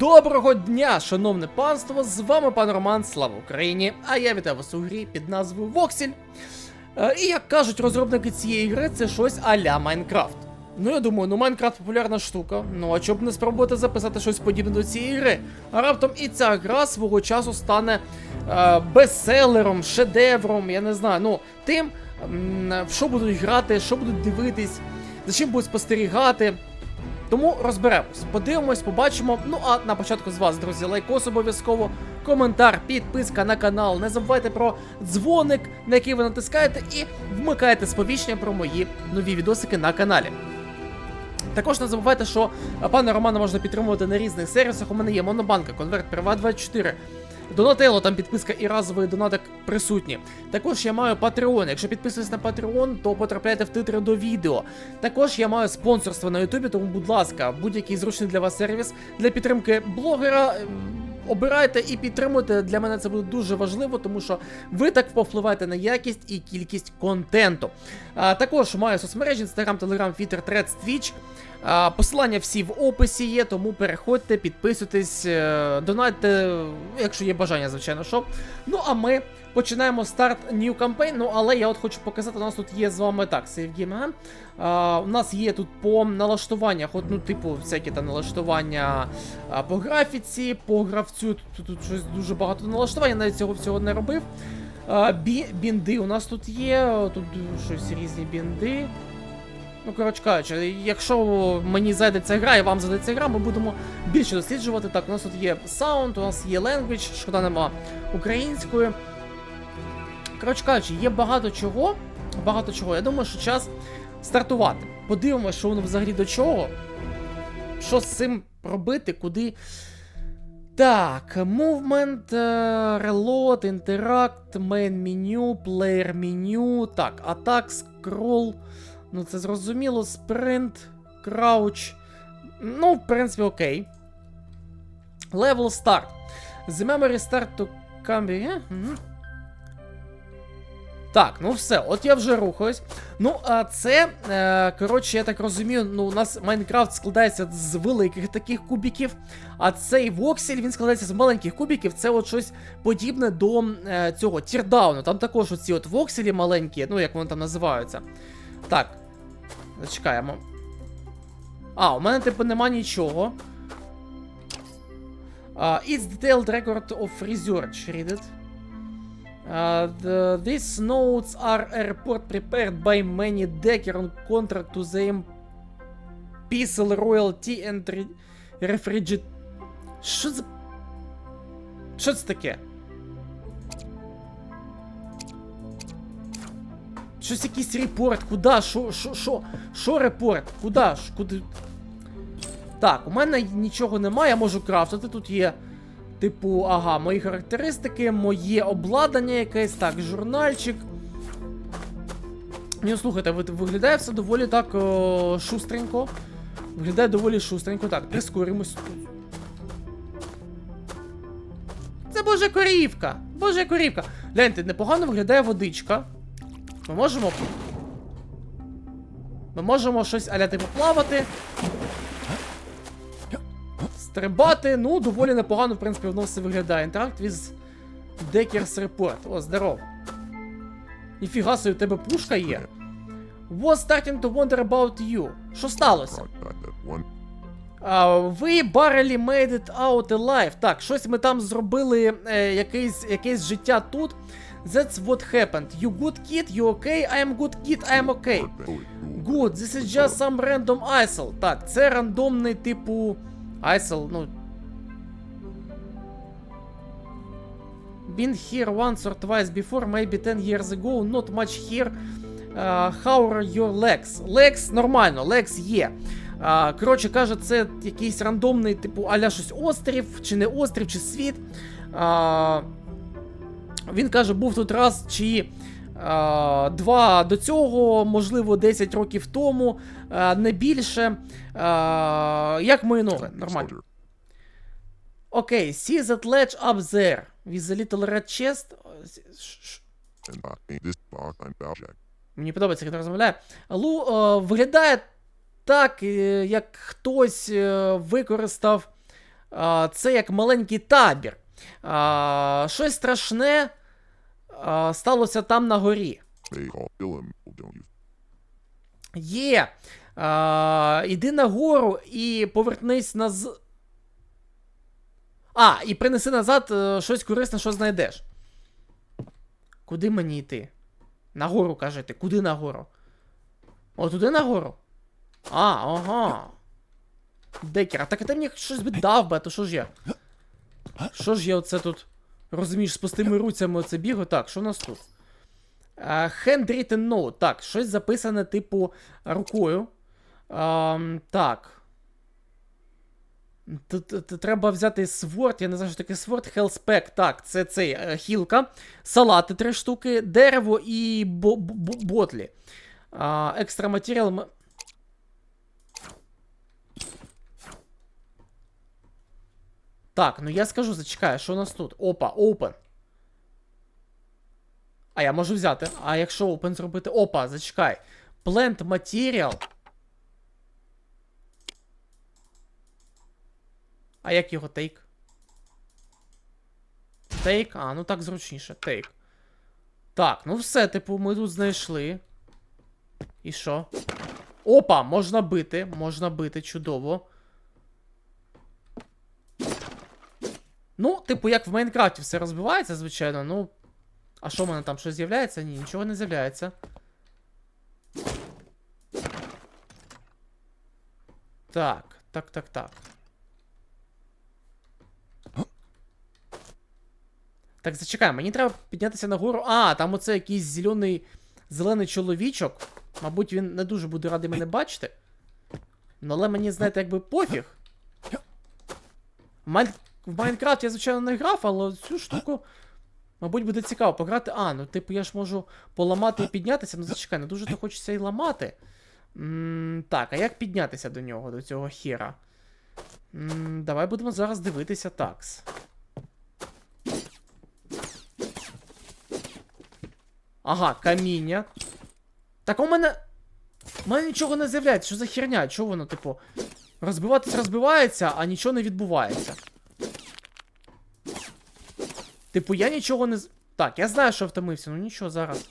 Доброго дня, шановне панство! З вами пан Роман, слава Україні! А я вітаю вас у грі під назвою Воксель. Е, І як кажуть розробники цієї гри, це щось а-ля Майнкрафт. Ну я думаю, ну Майнкрафт популярна штука. Ну а чоб не спробувати записати щось подібне до цієї гри. А раптом і ця гра свого часу стане е, бестселером, шедевром, я не знаю, ну тим, в що будуть грати, що будуть дивитись, за чим будуть спостерігати. Тому розберемось, подивимось, побачимо. Ну а на початку з вас, друзі, лайкос обов'язково, коментар, підписка на канал. Не забувайте про дзвоник, на який ви натискаєте, і вмикаєте сповіщення про мої нові відосики на каналі. Також не забувайте, що а, пана Романа можна підтримувати на різних сервісах. У мене є Монобанка, Конверт, Приват24. Донателло, там підписка і разовий донатик присутні. Також я маю Patreon. Якщо підписуєтесь на Patreon, то потрапляєте в титри до відео. Також я маю спонсорство на Ютубі, тому, будь ласка, будь-який зручний для вас сервіс для підтримки блогера. ем, Обирайте і підтримуйте. Для мене це буде дуже важливо, тому що ви так повпливаєте на якість і кількість контенту. А, також маю соцмережі Instagram, Telegram, Twitter, Threads, Twitch. Посилання всі в описі є, тому переходьте, підписуйтесь, е, донатьте, якщо є бажання, звичайно, що. Ну а ми починаємо старт New Campaign. Ну але я от хочу показати, у нас тут є з вами так, Save Game Ага. А, у нас є тут по налаштуваннях, от, ну, типу, всякі там налаштування по графіці, по гравцю. Тут, тут, щось дуже багато налаштувань, я навіть цього всього не робив. Бі, бінди у нас тут є, тут щось різні бінди. Ну, коротше кажучи, якщо мені зайде ця гра і вам зайде ця гра, ми будемо більше досліджувати. Так, у нас тут є саунд, у нас є language, шкода нема української. Коротше кажучи, є багато чого. Багато чого. Я думаю, що час стартувати. Подивимося, що воно взагалі до чого. Що з цим робити, куди. Так, movement, е, reload, interact, main menu, player menu. Так, attack, scroll. Ну, це зрозуміло. Sprint, crouch. Ну, в принципі, окей. Level start. The memory start to come. е. Так, ну все, от я вже рухаюсь. Ну, а це, е, коротше, я так розумію, ну, у нас Майнкрафт складається з великих таких кубіків, а цей воксель він складається з маленьких кубіків. Це от щось подібне до е, цього тірдауну. Там також оці от вокселі маленькі, ну як вони там називаються. Так. Зачекаємо. А, у мене типу нема нічого. Uh, it's detailed record of research. Read it. Uh, the, these notes are a report prepared by Manny Decker on contract to the Pixel Royalty and re Refrigerator. Що це? Що це таке? Щось якийсь репорт. Куда? Що? Що? Що? Що репорт? Куда? Ш- Куди? Так, у мене нічого немає, я можу крафтити. Тут є. Типу, ага, мої характеристики, моє обладнання якесь, так, журнальчик. Ну, слухайте, виглядає все доволі так о, шустренько. Виглядає доволі шустренько. Так, прискоримось. Це божа корівка! Божа корівка! Гляньте, непогано виглядає водичка. Ми можемо. Ми можемо щось аля типу плавати. Стрибати, ну, доволі непогано, в принципі, воно все виглядає. Interact with Decker's Report. О, здоров. Ніфіга собі, у тебе пушка є. Was starting to wonder about you. Що сталося? Ви barely made it out alive. Так, щось ми там зробили, е, якесь, якесь життя тут. That's what happened. You good kid, you okay? I am good kid, I am okay. Good, this is just some random ISIL. Так, це рандомний типу. ISIL, ну. Been here once or twice before, maybe 10 years ago, not much here. Uh, how are your legs? Legs нормально, legs є. А, коротше каже, це якийсь рандомний, типу, аля щось острів, чи не острів, чи світ. А, він каже, був тут раз чи а, два до цього, можливо, 10 років тому, а, не більше. А, як мої ноги, нормально. Окей, see that ledge up there with a little red chest. Мені подобається, як він розмовляє. Лу е, виглядає так, е, як хтось е, використав а, це як маленький табір. А, щось страшне а, сталося там на горі. Є. А, іди нагору і повернись наз. А, і принеси назад е, щось корисне, що знайдеш. Куди мені йти? Нагору кажете, куди нагору? О, туди нагору? А, ага. Декер, а так ти мені щось би дав би, а то що ж я? Що ж я оце тут, розумієш, з пустими руцями оце бігаю? Так, що у нас тут? Uh, handwritten note. Так, щось записане, типу, рукою. Ам, так. Тут треба взяти сворд, я не знаю, що таке сворд, хелспек. Так, це цей е, хілка, салати три штуки, дерево і бо, бо, ботлі. Екстра матеріал. Так, ну я скажу, зачекай, що у нас тут? Опа, open. А я можу взяти. А якщо open зробити. Опа, зачекай. Plant material. А як його take? Take? А, ну так зручніше. Take. Так, ну все, типу, ми тут знайшли. І що? Опа, можна бити, можна бити, чудово. Ну, типу, як в Майнкрафті все розбивається, звичайно, ну. А що в мене там щось з'являється? Ні, нічого не з'являється. Так, так, так, так. Так, зачекай, мені треба піднятися нагору. А, там оце якийсь зелений зелений чоловічок. Мабуть, він не дуже буде радий мене бачити. Ну, але мені, знаєте, якби пофіг. В, Майн... в Майнкрафт я, звичайно, не грав, але цю штуку. Мабуть, буде цікаво пограти. А, ну типу я ж можу поламати і піднятися. Ну зачекай, не дуже то хочеться і ламати. м так, а як піднятися до нього, до цього хера? м давай будемо зараз дивитися такс. Ага, каміння. Так у мене. У мене нічого не з'являється. Що за херня? Чого воно, типу, розбиватись розбивається, а нічого не відбувається. Типу, я нічого не. Так, я знаю, що втомився, ну нічого зараз.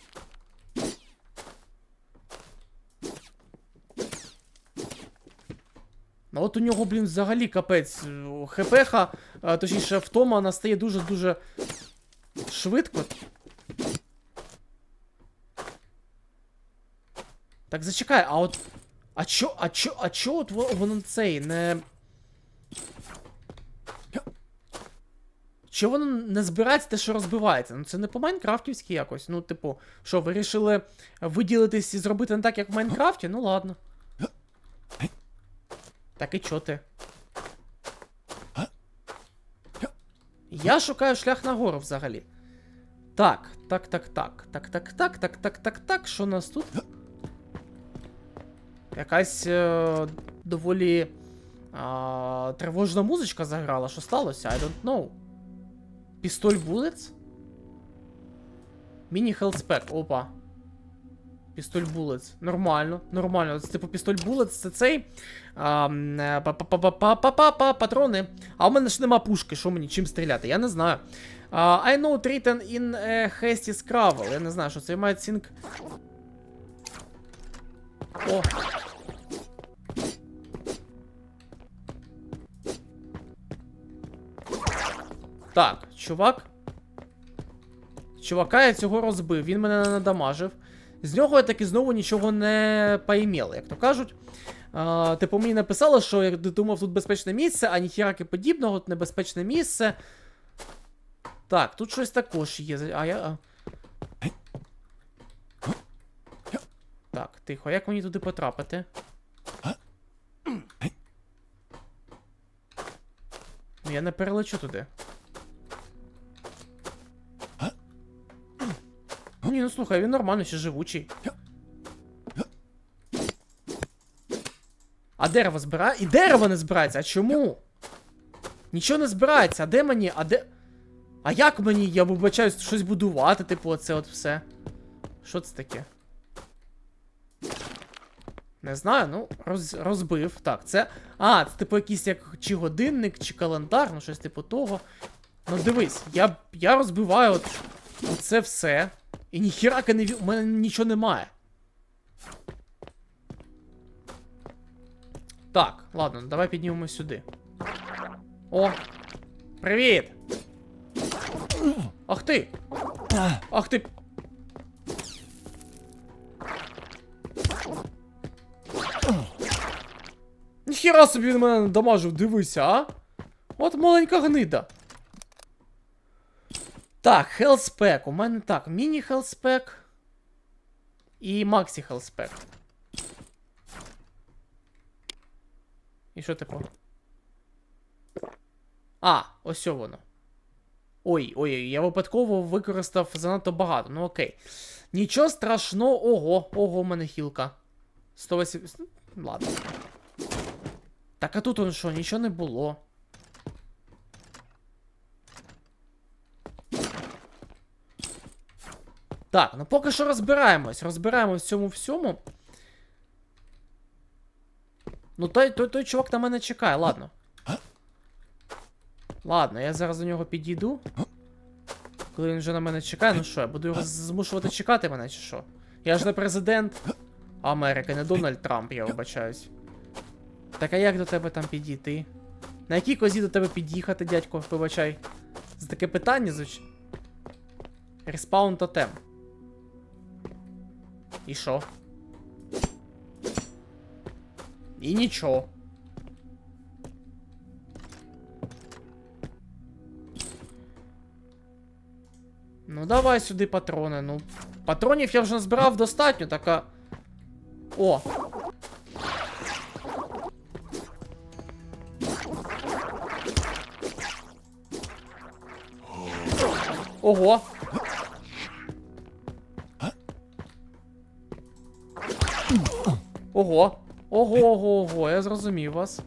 Ну от у нього, блін, взагалі капець. е, ХПХ, а, точніше, втома настає дуже-дуже швидко. Так, зачекай, а от. А чо, а чо, а чо от во- воно цей не. Чого воно не збирається те, що розбивається? Ну це не по Майнкрафтівськи якось. Ну, типу, що, ви вирішили виділитись і зробити не так, як в Майнкрафті? Ну ладно. Так і чо ти? Я шукаю шлях нагору взагалі. Так, так, так, так. Так, так, так, так, так, так, так. Що у нас тут? Якась е, доволі е, тривожна музичка заграла. Що сталося? I don't know. Пістоль Bullets? Міні Хелспек, опа. Пістоль Bullets. Нормально, нормально. Це типу пістоль Bullets це цей. а, м, е, па-па-па-па-па-па-па, Патрони. А у мене ж нема пушки, що мені чим стріляти? Я не знаю. I know written in hasty scrabble. Я не знаю, що це має think. О. Так, чувак. Чувака я цього розбив, він мене не надамажив. З нього я таки знову нічого не поімел, як то кажуть. А, типу мені написало, що я думав, тут безпечне місце, а ніхіраки подібного, тут небезпечне місце. Так, тут щось також є. А я. Так, тихо, як мені туди потрапити? Ну я не перелечу туди. Ні, ну слухай, він нормально, ще живучий. А дерево збирає? І дерево не збирається, а чому? Нічого не збирається, а де мені? А де. А як мені, я вибачаюсь, щось будувати, типу, оце от все. Що це таке? Не знаю, ну, роз, розбив. Так, це. А, це типу якийсь як чи годинник, чи календар, ну щось типу того. Ну дивись, я, я розбиваю от, це все. І ніхірака не У мене нічого немає. Так, ладно, давай піднімемо сюди. О! Привіт! Ах ти! Ах ти! Ніхіра собі він мене дамажив, дивися, а? От маленька гнида. Так, хелспек. У мене так, міні хелспек і Максі хелспек. І що типу? А, ось воно. Ой, ой, я випадково використав занадто багато. Ну окей. Нічого страшного. Ого, ого, у мене хілка. 180. ну, Ладно. Так а тут он що, нічого не було. Так, ну поки що розбираємось. Розбираємось в цьому всьому. Ну, той, той, той чувак на мене чекає, ладно. Ладно, я зараз до нього підійду. Коли він вже на мене чекає, ну що, я буду його змушувати чекати мене, чи що? Я ж не президент Америки, не Дональд Трамп, я вибачаюсь. Так а як до тебе там підійти? На якій козі до тебе під'їхати, дядько, вибачай? За таке питання звуч. Респаун тотем. І що? І нічого. Ну, давай сюди патрони. Ну, патронів я вже назбирав достатньо, така. О! Ого! Ого! Ого, ого, ого, я зрозумів вас.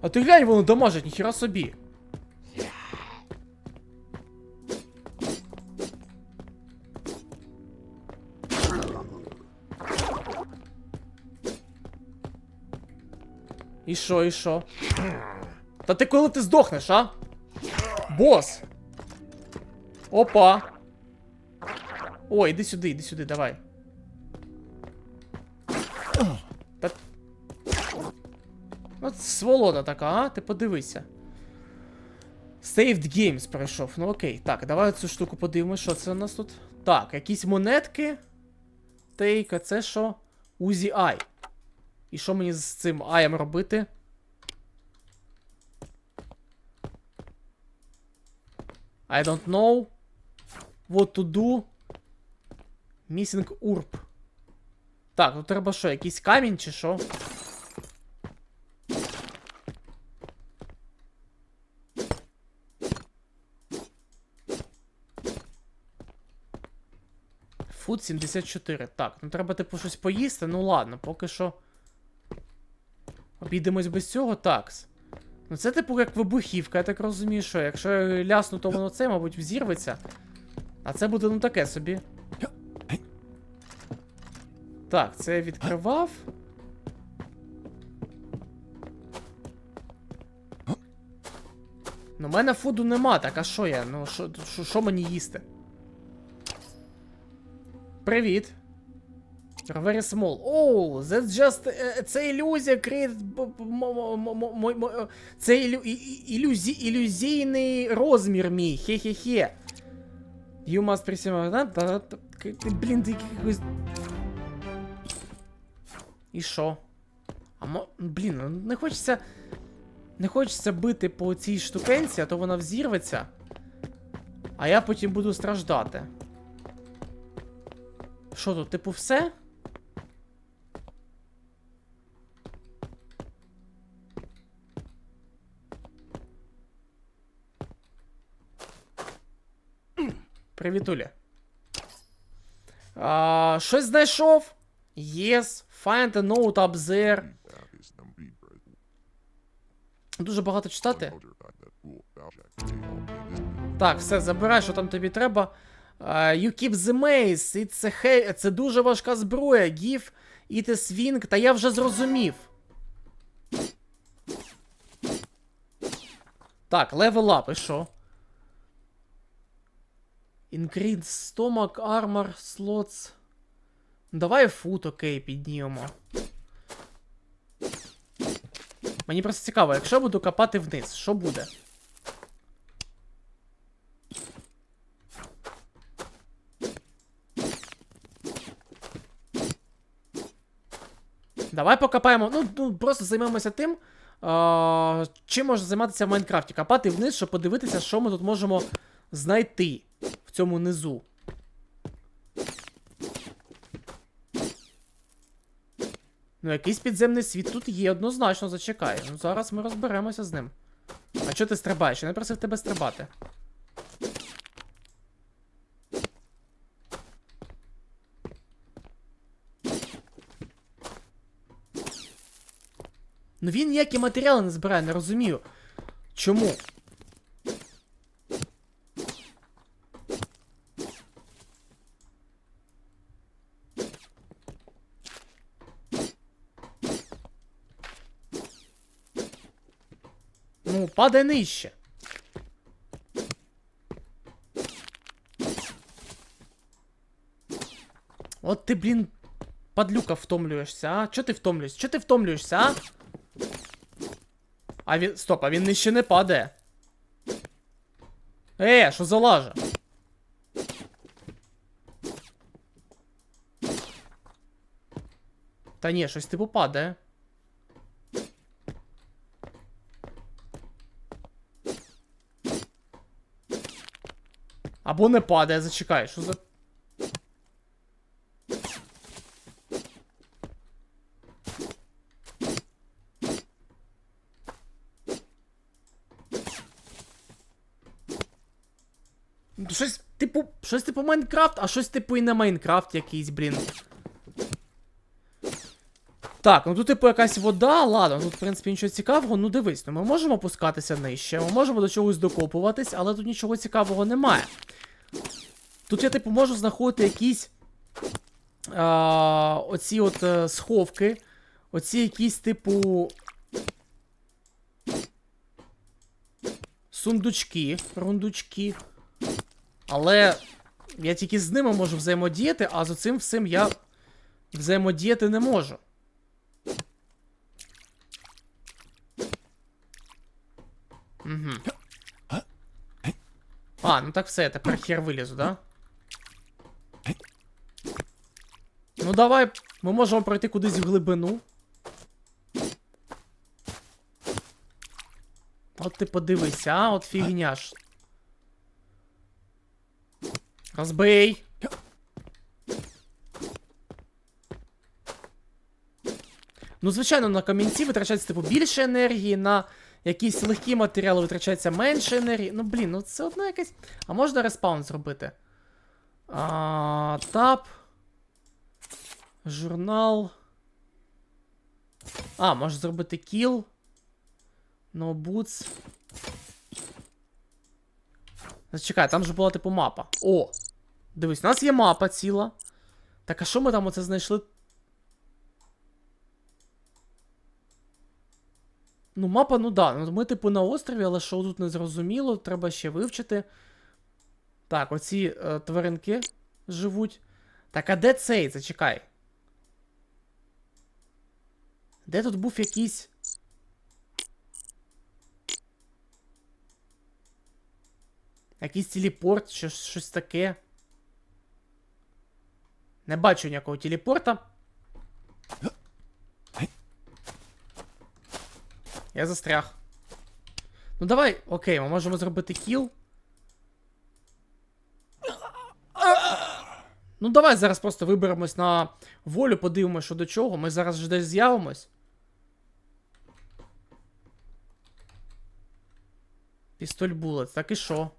А ти глянь, воно дамажить, ніхіра собі. І що, і що? Та ти коли ти здохнеш, а? Бос! Опа! О, іди сюди, іди сюди, давай. Та... От сволода така, а? Ти подивися. Saved Games пройшов. Ну окей. Так, давай цю штуку подивимось, що це у нас тут. Так, якісь монетки. Тейк, це що? Узі Ай. І що мені з цим аєм робити? I don't know. What to do. Missing urb. Так, тут треба що, якийсь камінь чи що? Фуд 74. Так, ну треба типу щось поїсти. Ну ладно, поки що. Обійдемось без цього, такс. Ну це типу як вибухівка, я так розумію, що якщо я лясну, то воно це, мабуть, взірветься. А це буде ну таке собі. Так, це я відкривав. Ну, в мене фуду нема, так а що я? Ну, що- мені їсти? Привіт. Very small. Oh, that's just... е, це ілюзія, мо- мо- Це ілюзійний розмір мій. Хе-хе-хе. You must ти, Блін, ти якийсь... І що? А мо... Блін, ну не хочеться... Не хочеться бити по цій штукенці, а то вона взірветься. А я потім буду страждати. Що тут, типу, все? Привіт, Уля. А, щось знайшов? Yes, find a note up there. Дуже багато читати. Так, все, забирай, що там тобі треба. Uh, you keep the mace, it's a he... це дуже важка зброя. Give it a swing, та я вже зрозумів. Так, level up, і що? Increase stomach, armor, slots. Давай фут, окей, піднімемо. Мені просто цікаво, якщо я буду копати вниз, що буде? Давай покопаємо. Ну, ну просто займемося тим. А, чим можна займатися в Майнкрафті? Копати вниз, щоб подивитися, що ми тут можемо знайти в цьому низу. Ну, якийсь підземний світ тут є, однозначно зачекай. Ну, зараз ми розберемося з ним. А чого ти стрибаєш? Я не просив тебе стрибати. Ну він ніякі матеріали не збирає, не розумію. Чому? Ну, падай нижче. От ти, блін, падлюка втомлюєшся, а? Чо ти втомлюєшся? Чо ти втомлюєшся, а? А він. Стоп, а він нижче не падає. Е, що за лажа? Та ні, щось типу падає. Або не падає, зачекай, що за. Ну, Щось типу. Щось типу Майнкрафт, а щось типу і не Майнкрафт якийсь, блін. Так, ну тут, типу, якась вода, ладно, тут, в принципі, нічого цікавого. Ну дивись, ну ми можемо опускатися нижче, ми можемо до чогось докопуватись, але тут нічого цікавого немає. Тут я, типу, можу знаходити якісь. А, оці от е, сховки. Оці якісь, типу. Сундучки, рундучки. Але я тільки з ними можу взаємодіяти, а з цим всім я взаємодіяти не можу. Угу. А, ну так все, я тепер хер вилізу, да? Ну давай, ми можемо пройти кудись в глибину. От ти подивися, а, от фігня ж. Розбий. Ну, звичайно, на камінці витрачається, типу, більше енергії, на якісь легкі матеріали витрачається менше енергії. Ну, блін, ну це одно якесь. А можна респаун зробити? А, тап. Журнал. А, можна зробити кіл. No boots. Зачекай, там же була типу мапа. О! Дивись, у нас є мапа ціла. Так, а що ми там оце знайшли? Ну, мапа, ну да. Ну, Ми, типу, на острові, але що тут не зрозуміло, треба ще вивчити. Так, оці е, тваринки живуть. Так, а де цей? Зачекай. Де тут був якийсь. Якийсь телепорт, чи щось таке. Не бачу ніякого телепорта. Я застряг. Ну давай, окей, ми можемо зробити кіл. Ну давай зараз просто виберемось на волю, подивимось, що до чого. Ми зараз ж десь з'явимось. Пістоль булет, так і що?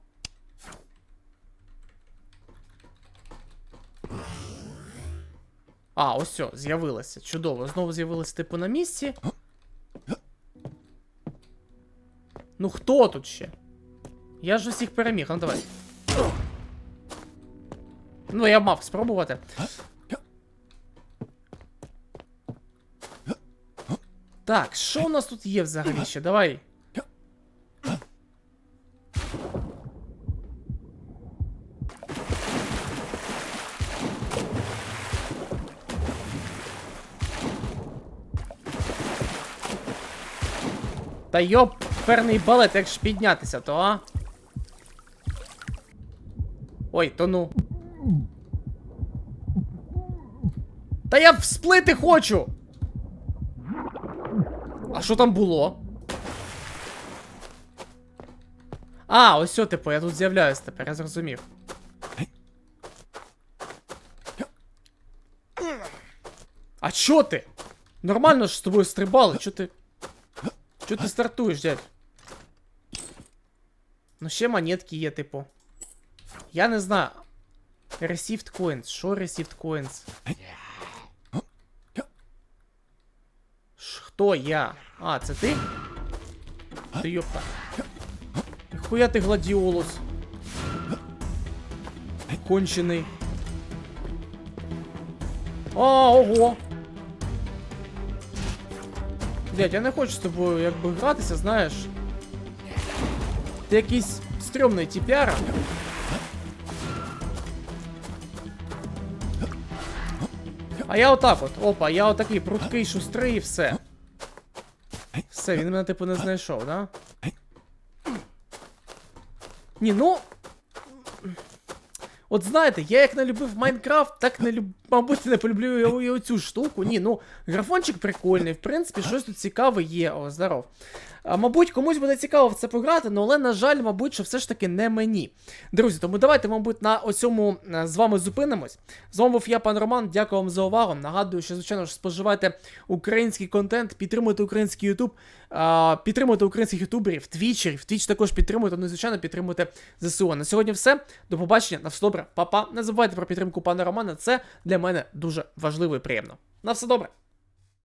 А, ось все, з'явилося. Чудово. Знову з'явилося типу на місці. Ну хто тут ще? Я ж усіх переміг, ну давай. Ну, я мав спробувати. Так, що у нас тут є взагалі ще? Давай. Та йоп, перний балет, як ж піднятися, то а? Ой, то ну. Та я всплити хочу! А що там було? А, ось о, типу, я тут з'являюсь тепер, я зрозумів. А чо ти? Нормально ж з тобою стрибали, чо ти. Чо ти стартуєш, дядь? Ну ще монетки є, типу. Я не знаю. Received coins. Що received coins? Хто я? А, це ти? Ти йопта. Хуя ти гладіолус. Кончений. А, ого. Дядь, я не хочу з тобою якби гратися, знаєш. Ти якийсь стрьомний тіпяра. А я отак от. Опа, я отакий прудкий, шустрий і все. Все, він мене типу не знайшов, да? Ні, ну. От знаєте, я як не любив Майнкрафт, так не люб... мабуть, не полюблю і оцю штуку. Ні, ну, графончик прикольний, в принципі, щось тут цікаве є. О, здоров. А, мабуть, комусь буде цікаво в це пограти, ну, але, на жаль, мабуть, що все ж таки не мені. Друзі, тому давайте, мабуть, на оцьому е, з вами зупинимось. З вами був я, пан Роман. Дякую вам за увагу. Нагадую, що, звичайно ж, споживайте український контент, підтримуйте український Ютуб, підтримуйте українських ютуберів, твічерів. Твіч також підтримуйте, ну і звичайно підтримуйте ЗСУ. На сьогодні все. До побачення. На все добре. Па-па. Не забувайте про підтримку пана Романа. Це для мене дуже важливо і приємно. На все добре.